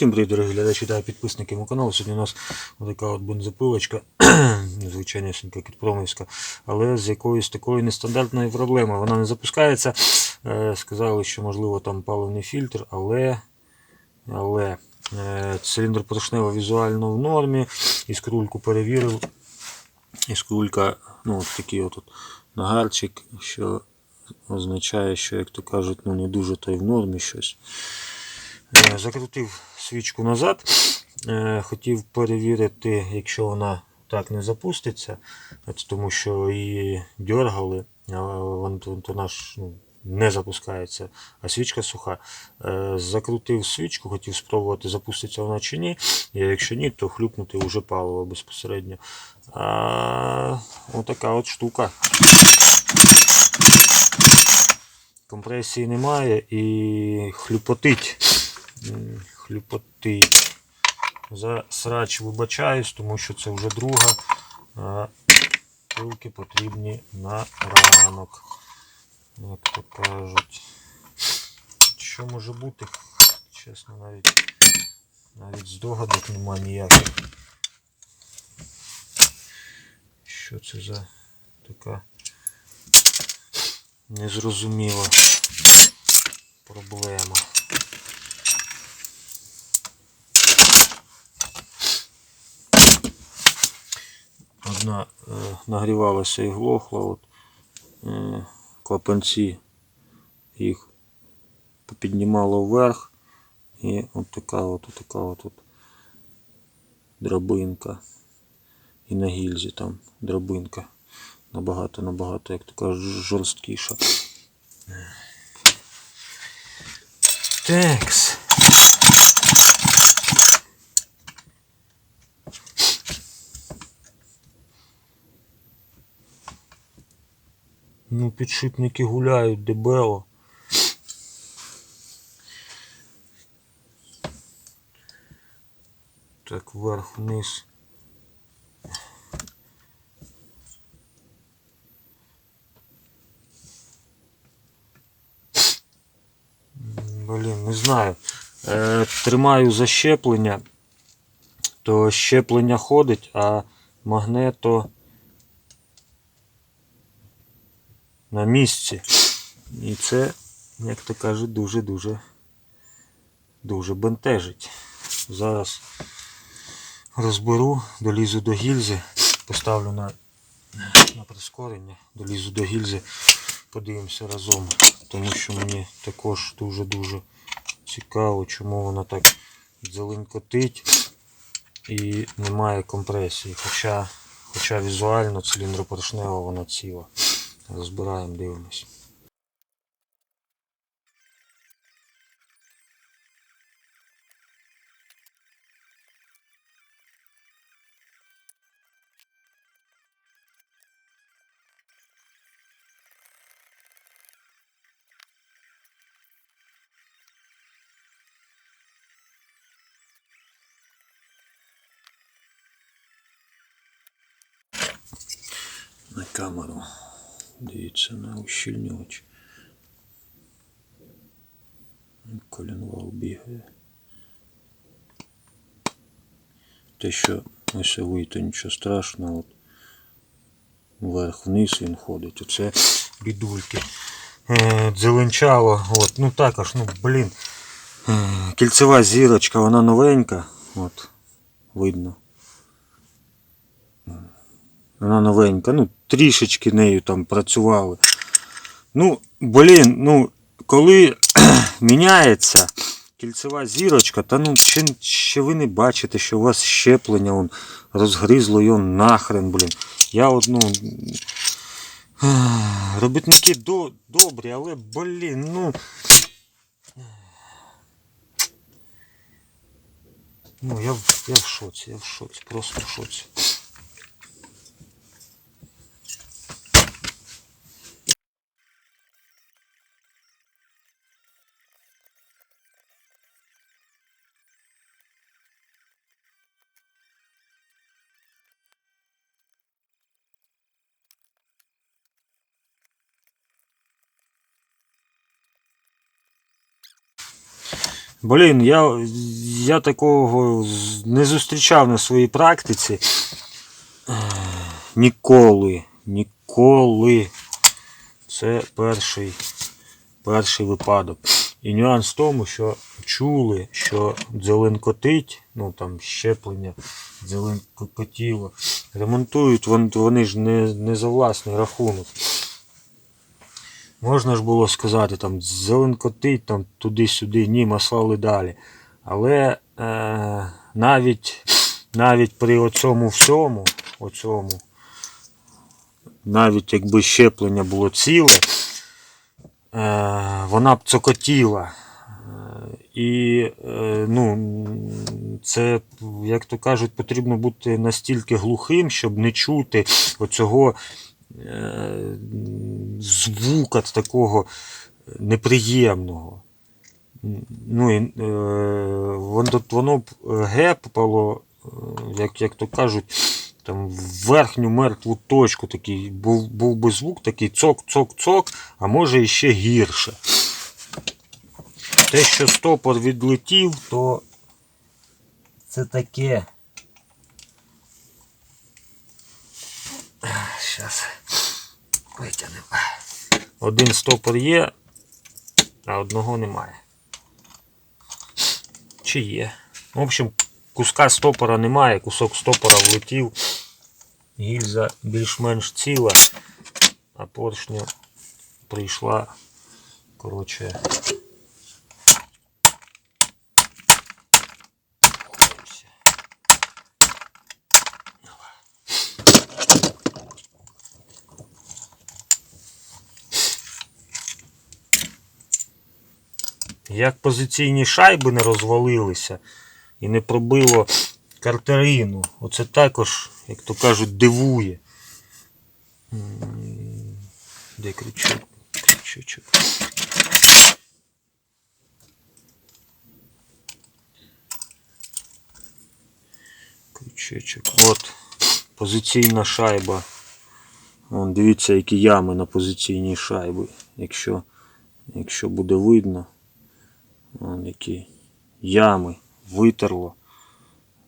Всім привіт, дорогі глядачі та підписники мого каналу. Сьогодні у нас така от бензопилочка, звичайнісінька кітпромівська, але з якоюсь такою нестандартною проблемою. Вона не запускається. Е, Сказали, що можливо там паливний фільтр, але, але е, циліндр поршнево візуально в нормі. Іскрульку перевірив. Іскрулька, ну от такий от нагарчик, що означає, що, як то кажуть, ну не дуже то й в нормі щось. Е, Закрутив свічку назад. Е, Хотів перевірити, якщо вона так не запуститься, тому що її дергали, то, наш ну, не запускається, а свічка суха. Е, Закрутив свічку, хотів спробувати, запуститься вона чи ні. Якщо ні, то хлюпнути вже паливо безпосередньо. А, отака от штука. Компресії немає і хлюпотить. Хлюпотить. За срач вибачаюсь, тому що це вже друга. А пилки потрібні на ранок. Як то кажуть. Що може бути? Чесно, навіть навіть здогадок нема ніяких. Що це за така незрозуміла проблема. Одна е, нагрівалася і глохла, от, е, клапанці їх піднімало вверх і от така от, от така от, от драбинка. І на гільзі там драбинка. Набагато, набагато, як кажуть, жорсткіша. Текс. Ну, підшипники гуляють дебело. Так, вверх-вниз. Блін, не знаю. Е, тримаю защеплення, то щеплення ходить, а магнето на місці. І це, як то кажуть, дуже-дуже дуже бентежить. Зараз розберу, долізу до гільзи, поставлю на, на прискорення, долізу до гільзи, подивимося разом. Тому що мені також дуже-дуже цікаво, чому вона так зеленькотить і немає компресії. Хоча, хоча візуально циліндропоршнева вона ціла. Розбираємо, дивимось. на камеру. Дивіться на ущільнювач. Колінвал бігає. Те, що ось вийти нічого страшного, от вверх-вниз він ходить. Оце бідульки. Е, Дзеленчало, от, ну також, ну блін. Е, Кільцева зірочка, вона новенька. От, видно. Вона новенька, ну, трішечки нею там працювали. Ну, блін, ну, коли міняється кільцева зірочка, та ну чи, чи ви не бачите, що у вас щеплення он, розгризло його нахрен, блін. Я от, ну, робітники до, добрі, але, блін, ну. Ну, я, я в шоці, я в шоці, просто в шоці. Блін, я, я такого не зустрічав на своїй практиці. Ніколи, ніколи. Це перший, перший випадок. І нюанс в тому, що чули, що дзеленкотить, ну там щеплення дзеленкотіло, ремонтують вон- вони ж не, не за власний рахунок. Можна ж було сказати, там зеленкотить там туди-сюди, ні, маслали далі. Але е, навіть, навіть при оцьому всьому, оцьому, навіть якби щеплення було ціле, е, вона б цокотіла. Е, І е, ну, це, як то кажуть, потрібно бути настільки глухим, щоб не чути оцього звука такого неприємного. Ну, і, е, воно, б гепало, е, як, як то кажуть, там в верхню мертву точку такий, був, був би звук такий цок-цок-цок, а може іще гірше. Те, що стопор відлетів, то це таке. Зараз витягнемо. Один стопор є, а одного немає. Чи є? В общем, куска стопора немає, кусок стопора влетів. Гільза більш-менш ціла, а поршня прийшла. Коротше. Як позиційні шайби не розвалилися і не пробило картерину. Оце також, як то кажуть, дивує. Де крючок? Крючочок. От. Позиційна шайба. Вон, дивіться, які ями на позиційній шайбі. Якщо, якщо буде видно. Вон які ями. Витерло.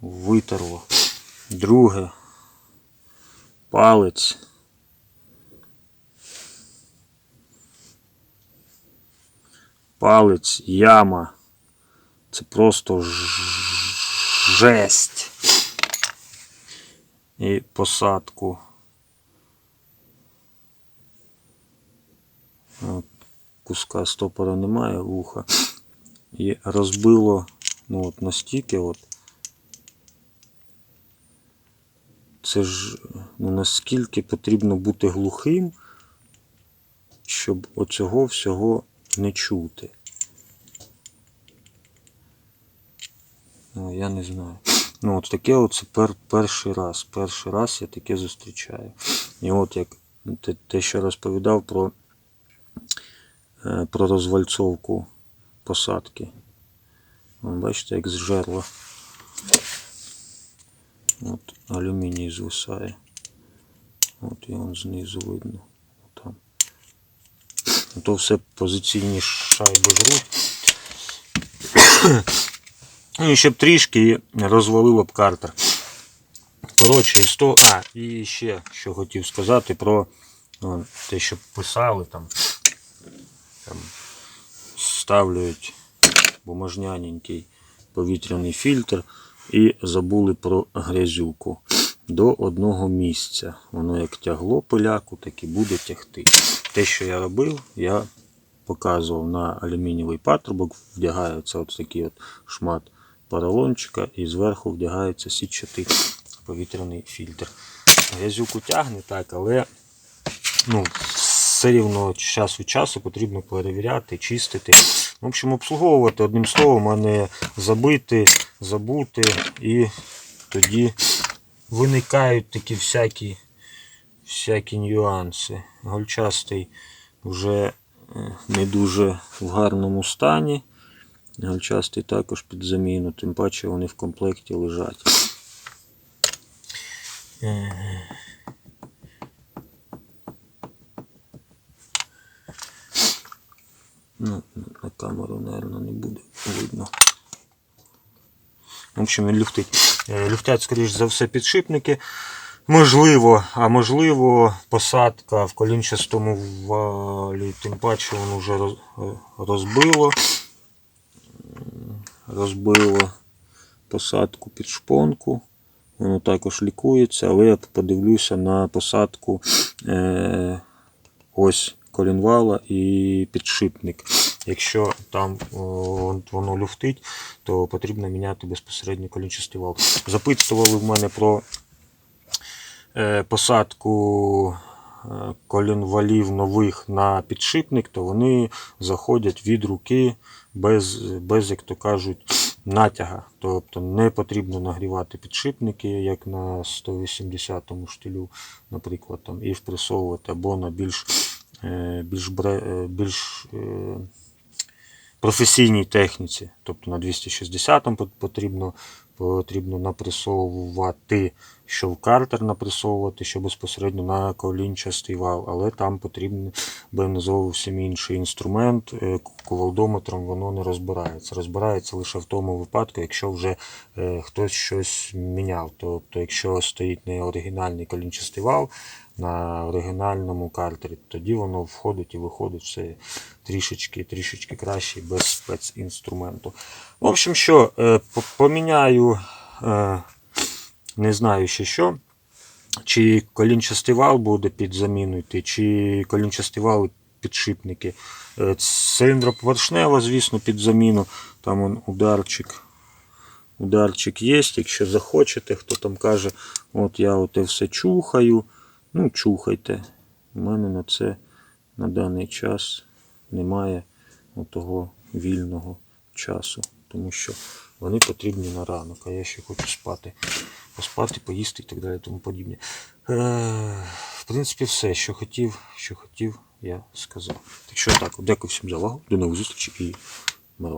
Витерло. Друге. Палець. Палець, яма. Це просто жесть. І посадку. Куска стопора немає, вуха. І розбило ну, от настільки от. Це ж ну, наскільки потрібно бути глухим, щоб оцього всього не чути. Ну, я не знаю. Ну, от таке оце пер, перший раз. Перший раз я таке зустрічаю. І от як те що розповідав про, е, про розвальцовку посадки. Бачите, як з жерла. От алюміній звисає. От і он знизу видно. Там. То все позиційні шайби жруть. Ну і щоб трішки розвалило б картер. Коротше, і сто... А, і ще що хотів сказати про о, те, що писали там. там ставлюють бумажняненький повітряний фільтр і забули про грязюку. До одного місця. Воно як тягло пиляку, так і буде тягти. Те, що я робив, я показував на алюмінієвий патрубок, вдягається от такий от шмат поролончика і зверху вдягається сітчатий повітряний фільтр. Грязюку тягне так, але ну, все рівно час від часу потрібно перевіряти, чистити. В общем, обслуговувати одним словом, а не забити, забути і тоді виникають такі всякі, всякі нюанси. Гольчастий вже е, не дуже в гарному стані. Гольчастий також під заміну, тим паче вони в комплекті лежать. Ну, на камеру, мабуть, не буде видно. В общем, він люфтить. Е, Люфтять, скоріш за все, підшипники. Можливо, а можливо, посадка в колінчастому валі, тим паче воно вже е, розбило. Розбило посадку під шпонку. Воно також лікується, але я подивлюся на посадку е, ось колінвала і підшипник. Якщо там о, воно люфтить, то потрібно міняти безпосередньо колінчастий вал. Запитували в мене про е, посадку е, колінвалів нових на підшипник, то вони заходять від руки без, без як то кажуть, натяга. Тобто не потрібно нагрівати підшипники, як на 180 штилю, наприклад, там, і впресовувати або на більш, е, більш, е, більш е, професійній техніці. Тобто на 260 пот- потрібно, потрібно напресовувати, що в картер напресовувати, що безпосередньо на колінчастий вал, але там потрібен зовсім інший інструмент. Е, Кувалдометром воно не розбирається. Розбирається лише в тому випадку, якщо вже е, хтось щось міняв. Тобто, якщо стоїть не оригінальний колінчастий вал на оригінальному картері, тоді воно входить і виходить все трішечки, трішечки краще без спецінструменту. В общем, що, е, поміняю, е, не знаю ще що. Чи колінчастий вал буде під заміну йти, чи колінчастий вал підшипники. Е, Циліндропоршнева, звісно, під заміну. Там он ударчик. Ударчик є. Якщо захочете, хто там каже, от я оте все чухаю. Ну, чухайте. У мене на це на даний час немає того вільного часу, тому що вони потрібні на ранок, а я ще хочу спати, поспати, поїсти і так далі, тому подібне. Е, в принципі, все, що хотів, що хотів, я сказав. Так що так, дякую всім за увагу, до нових зустрічей і мир